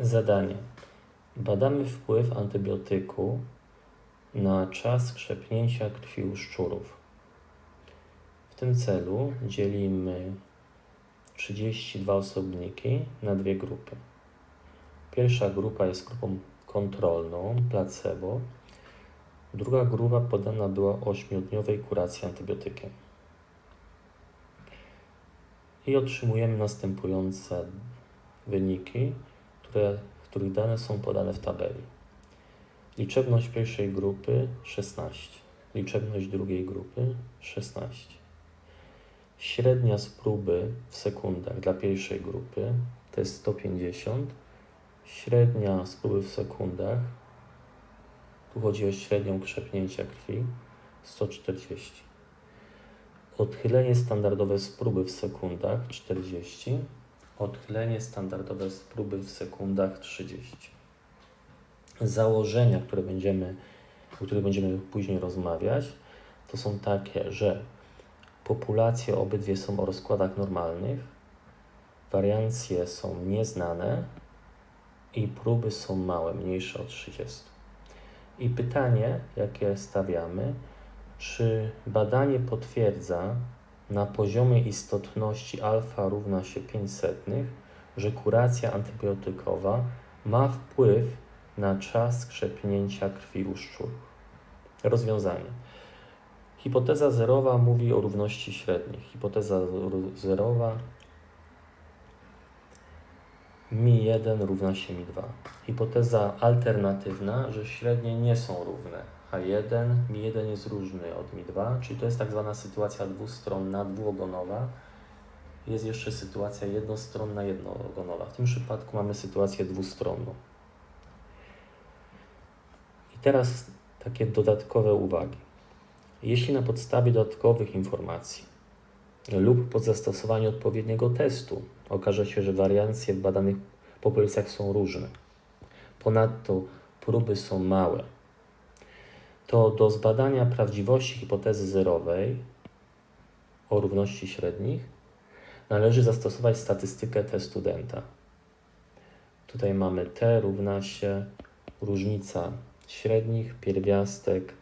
Zadanie. Badamy wpływ antybiotyku na czas krzepnięcia krwi u szczurów. W tym celu dzielimy 32 osobniki na dwie grupy. Pierwsza grupa jest grupą kontrolną, placebo. Druga grupa podana była ośmiodniowej kuracji antybiotykiem. I otrzymujemy następujące wyniki, które, których dane są podane w tabeli. Liczebność pierwszej grupy 16, liczebność drugiej grupy 16. Średnia z próby w sekundach dla pierwszej grupy to jest 150. Średnia z próby w sekundach, tu chodzi o średnią krzepnięcia krwi, 140. Odchylenie standardowe z próby w sekundach 40. Odchylenie standardowe z próby w sekundach 30. Założenia, które będziemy, o których będziemy później rozmawiać, to są takie, że populacje obydwie są o rozkładach normalnych, wariancje są nieznane i próby są małe, mniejsze od 30. I pytanie, jakie stawiamy, czy badanie potwierdza na poziomie istotności alfa równa się 500, że kuracja antybiotykowa ma wpływ na czas krzepnięcia krwi u szczurów? Rozwiązanie. Hipoteza zerowa mówi o równości średnich. Hipoteza zerowa mi1 równa się mi2. Hipoteza alternatywna, że średnie nie są równe. A1, mi1 jest różny od mi2, czyli to jest tak zwana sytuacja dwustronna, dwuogonowa. Jest jeszcze sytuacja jednostronna, jednoogonowa. W tym przypadku mamy sytuację dwustronną. I teraz takie dodatkowe uwagi. Jeśli na podstawie dodatkowych informacji lub po zastosowaniu odpowiedniego testu okaże się, że wariancje w badanych populacjach są różne, ponadto próby są małe, to do zbadania prawdziwości hipotezy zerowej o równości średnich należy zastosować statystykę T studenta. Tutaj mamy T równa się różnica średnich, pierwiastek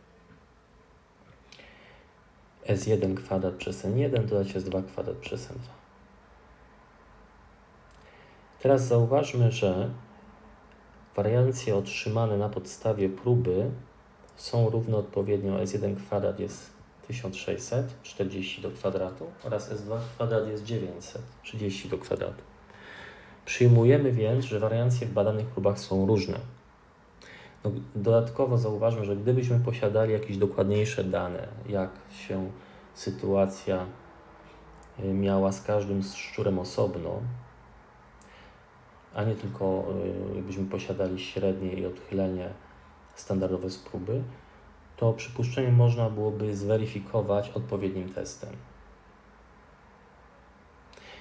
S1 kwadrat przez N1 dodać S2 kwadrat przez N2. Teraz zauważmy, że wariancje otrzymane na podstawie próby są równe odpowiednio S1 kwadrat jest 1600, 40 do kwadratu oraz S2 kwadrat jest 900, 30 do kwadratu. Przyjmujemy więc, że wariancje w badanych próbach są różne. No, dodatkowo zauważmy, że gdybyśmy posiadali jakieś dokładniejsze dane, jak się sytuacja y, miała z każdym szczurem osobno, a nie tylko y, jakbyśmy posiadali średnie i odchylenie standardowe z próby, to przypuszczenie można byłoby zweryfikować odpowiednim testem.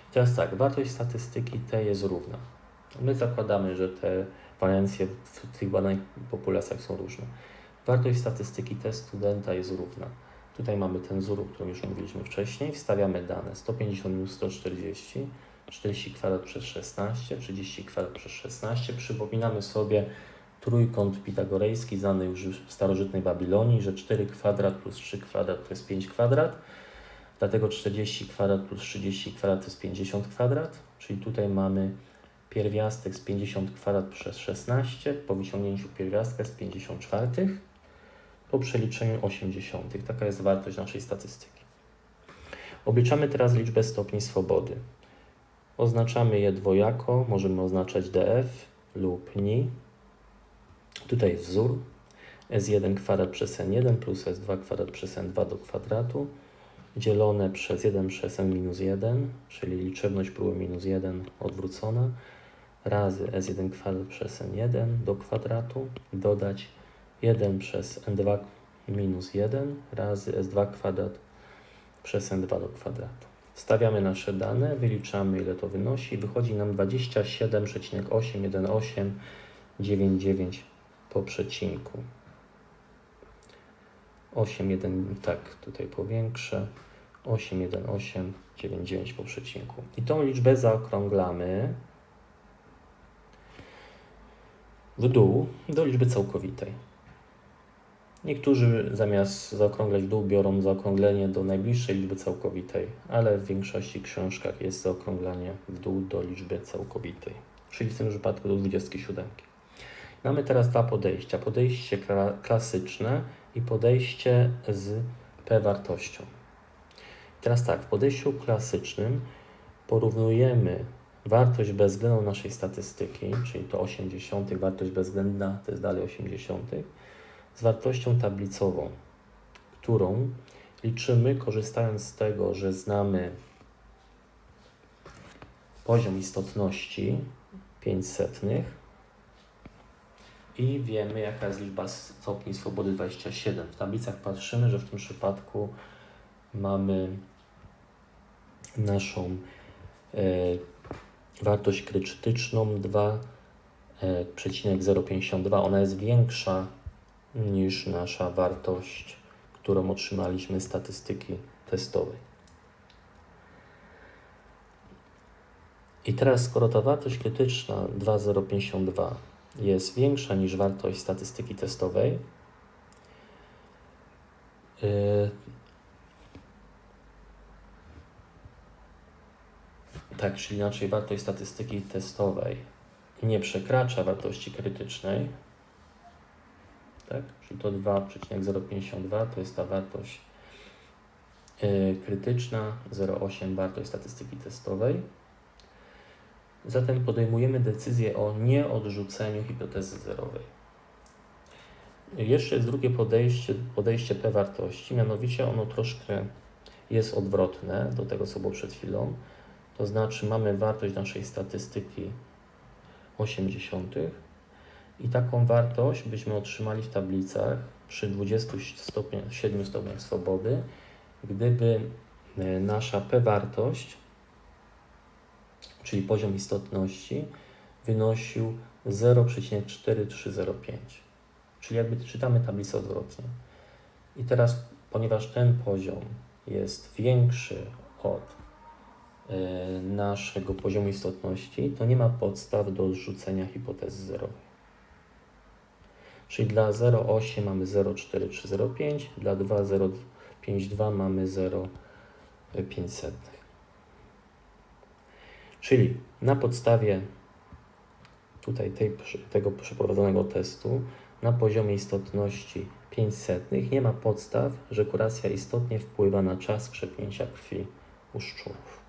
I teraz tak, wartość statystyki T jest równa. My zakładamy, że te wariancje w tych badanych populacjach są różne. Wartość statystyki T studenta jest równa. Tutaj mamy ten wzór, o którym już mówiliśmy wcześniej. Wstawiamy dane 150 minus 140, 40 kwadrat przez 16, 30 kwadrat przez 16. Przypominamy sobie trójkąt pitagorejski znany już w starożytnej Babilonii, że 4 kwadrat plus 3 kwadrat to jest 5 kwadrat. Dlatego 40 kwadrat plus 30 kwadrat to jest 50 kwadrat. Czyli tutaj mamy pierwiastek z 50 kwadrat przez 16 po wyciągnięciu pierwiastka z 54 po przeliczeniu 80. Taka jest wartość naszej statystyki. Obliczamy teraz liczbę stopni swobody. Oznaczamy je dwojako, możemy oznaczać df lub ni. Tutaj wzór s1 kwadrat przez n1 plus s2 kwadrat przez n2 do kwadratu dzielone przez 1 przez n minus 1, czyli liczebność próby minus 1 odwrócona, razy s1 kwadrat przez n1 do kwadratu, dodać 1 przez n2 minus 1 razy s2 kwadrat przez n2 do kwadratu. Wstawiamy nasze dane, wyliczamy ile to wynosi. Wychodzi nam 27,81899 po przecinku. 8,1, tak, tutaj powiększę. 81899 po przecinku. I tą liczbę zaokrąglamy w dół do liczby całkowitej. Niektórzy zamiast zaokrąglać w dół biorą zaokrąglenie do najbliższej liczby całkowitej, ale w większości książkach jest zaokrąglanie w dół do liczby całkowitej, czyli w tym przypadku do 27. Mamy teraz dwa podejścia. Podejście kla- klasyczne i podejście z p-wartością. Teraz tak, w podejściu klasycznym porównujemy wartość bezwzględną naszej statystyki, czyli to 80, wartość bezwzględna to jest dalej 80, z wartością tablicową, którą liczymy korzystając z tego, że znamy poziom istotności 500 i wiemy jaka jest liczba stopni swobody 27. W tablicach patrzymy, że w tym przypadku mamy naszą e, wartość krytyczną 2,052. Ona jest większa niż nasza wartość, którą otrzymaliśmy z statystyki testowej. I teraz, skoro ta wartość krytyczna 2,052 jest większa niż wartość statystyki testowej, yy, tak, czyli inaczej wartość statystyki testowej nie przekracza wartości krytycznej, tak? Czyli to 2,052 to jest ta wartość yy, krytyczna, 0,8 wartość statystyki testowej. Zatem podejmujemy decyzję o nieodrzuceniu hipotezy zerowej. Jeszcze jest drugie podejście, podejście P wartości, mianowicie ono troszkę jest odwrotne do tego, co było przed chwilą. To znaczy mamy wartość naszej statystyki 80 i taką wartość byśmy otrzymali w tablicach przy 27 stopniach swobody, gdyby e, nasza P wartość, czyli poziom istotności, wynosił 0,4305. Czyli jakby czytamy tablicę odwrotnie. I teraz, ponieważ ten poziom jest większy od e, naszego poziomu istotności, to nie ma podstaw do odrzucenia hipotezy zerowej. Czyli dla 0,8 mamy 0,4305, dla 2,052 mamy 0,500. Czyli na podstawie tutaj tej, tego przeprowadzonego testu na poziomie istotności 500 nie ma podstaw, że kuracja istotnie wpływa na czas krzepnięcia krwi u szczurów.